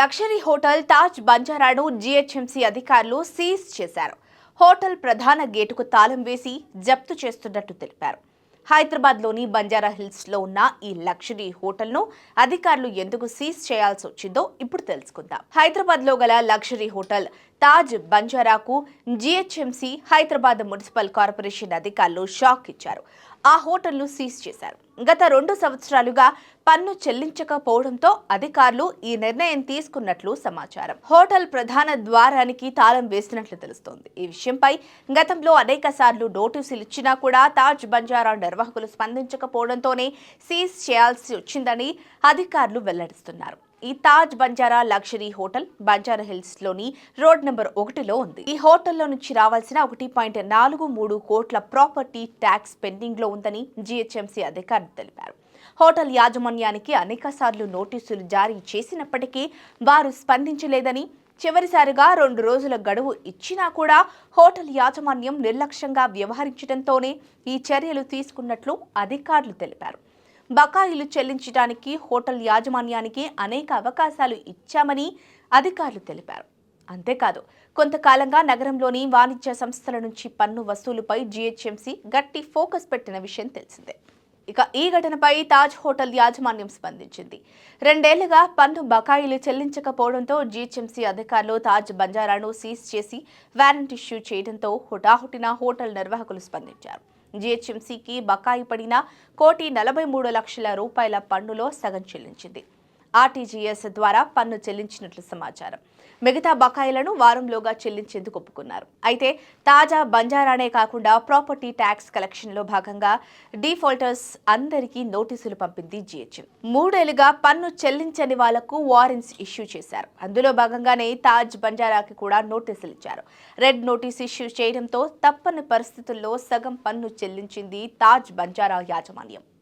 లక్షరీ hotel Taj బంజారాను GHMC అధికారులు seize చేశారు. హోటల్ ప్రధాన గేటుకు తాళం వేసి జప్తు చేస్తున్నట్టు తెలిపారు. హైదరాబాద్లోని బంజారా హిల్స్లో ఉన్న ఈ లక్షరీ హోటల్ను అధికారులు ఎందుకు సీజ్ చేయాల్సి వచ్చిందో ఇప్పుడు తెలుసుకుందాం. హైదరాబాద్లో గల లక్షరీ హోటల్ తాజ్ బంజారాకు జీహెచ్ఎంసీ హైదరాబాద్ మున్సిపల్ కార్పొరేషన్ అధికారులు షాక్ ఇచ్చారు. ఆ హోటల్ను సీజ్ చేశారు. గత రెండు సంవత్సరాలుగా పన్ను చెల్లించకపోవడంతో అధికారులు ఈ నిర్ణయం తీసుకున్నట్లు సమాచారం. హోటల్ ప్రధాన ద్వారానికి తాళం వేసినట్లు తెలుస్తోంది. ఈ విషయంపై గతంలో అనేక సార్లు నోటీసులు ఇచ్చినా కూడా తాజ్ బంజారా నిర్వాహకులు స్పందించకపోవడంతోనే సీజ్ చేయాల్సి వచ్చిందని అధికారులు వెల్లడిస్తున్నారు. ఈ తాజ్ బంజారా లగ్జరీ హోటల్ బంజారా హిల్స్లోని రోడ్ నెంబర్ ఒకటిలో ఉంది. ఈ హోటల్లో నుంచి రావాల్సిన ఒకటి పాయింట్ నాలుగు మూడు కోట్ల ప్రాపర్టీ ట్యాక్స్ పెండింగ్లో ఉందని జీహెచ్ఎంసీ అధికారులు తెలిపారు. హోటల్ యాజమాన్యానికి అనేక సార్లు నోటీసులు జారీ చేసినప్పటికీ వారు స్పందించలేదని చివరిసారిగా రెండు రోజుల గడువు ఇచ్చినా కూడా హోటల్ యాజమాన్యం నిర్లక్ష్యంగా వ్యవహరించడంతోనే ఈ చర్యలు తీసుకున్నట్లు అధికారులు తెలిపారు. బకాయిలు చెల్లించడానికి హోటల్ యాజమాన్యానికి అనేక అవకాశాలు ఇచ్చామని అధికారులు తెలిపారు. అంతేకాదు కొంతకాలంగా నగరంలోని వాణిజ్య సంస్థల నుంచి పన్ను వసూలుపై జీహెచ్ఎంసీ గట్టి ఫోకస్ పెట్టిన విషయం తెలిసిందే. ఇక ఈ ఘటనపై తాజ్ హోటల్ యాజమాన్యం స్పందించింది. రెండేళ్ళుగా పన్ను బకాయిలు చెల్లించకపోవడంతో జీహెచ్ఎంసీ అధికారులు తాజ్ బంజారాను సీజ్ చేసి వారెంట్ ఇష్యూ చేయడంతో హుటాహుటిన హోటల్ నిర్వాహకులు స్పందించారు. జీహెచ్ఎంసీకి బకాయి పడిన కోటి నలభై మూడు లక్షల రూపాయల పన్నులో సగం చెల్లించింది. ఆర్టీజీఎస్ ద్వారా పన్ను చెల్లించినట్లు సమాచారం. మిగతా బకాయిలను వారంలోగా చెల్లించేందుకు ఒప్పుకున్నారు. అయితే తాజా బంజారానే కాకుండా ప్రాపర్టీ ట్యాక్స్ కలెక్షన్లో భాగంగా డిఫాల్టర్స్ అందరికీ నోటీసులు పంపింది జిహెచ్ఎం. మూడేళ్ళుగా పన్ను చెల్లించని వాళ్ళకు వారెంట్స్ ఇష్యూ చేశారు. అందులో భాగంగానే తాజ్ బంజారాకి కూడా నోటీసులు ఇచ్చారు. రెడ్ నోటీస్ ఇష్యూ చేయడంతో తప్పని పరిస్థితుల్లో సగం పన్ను చెల్లించింది తాజ్ బంజారా యాజమాన్యం.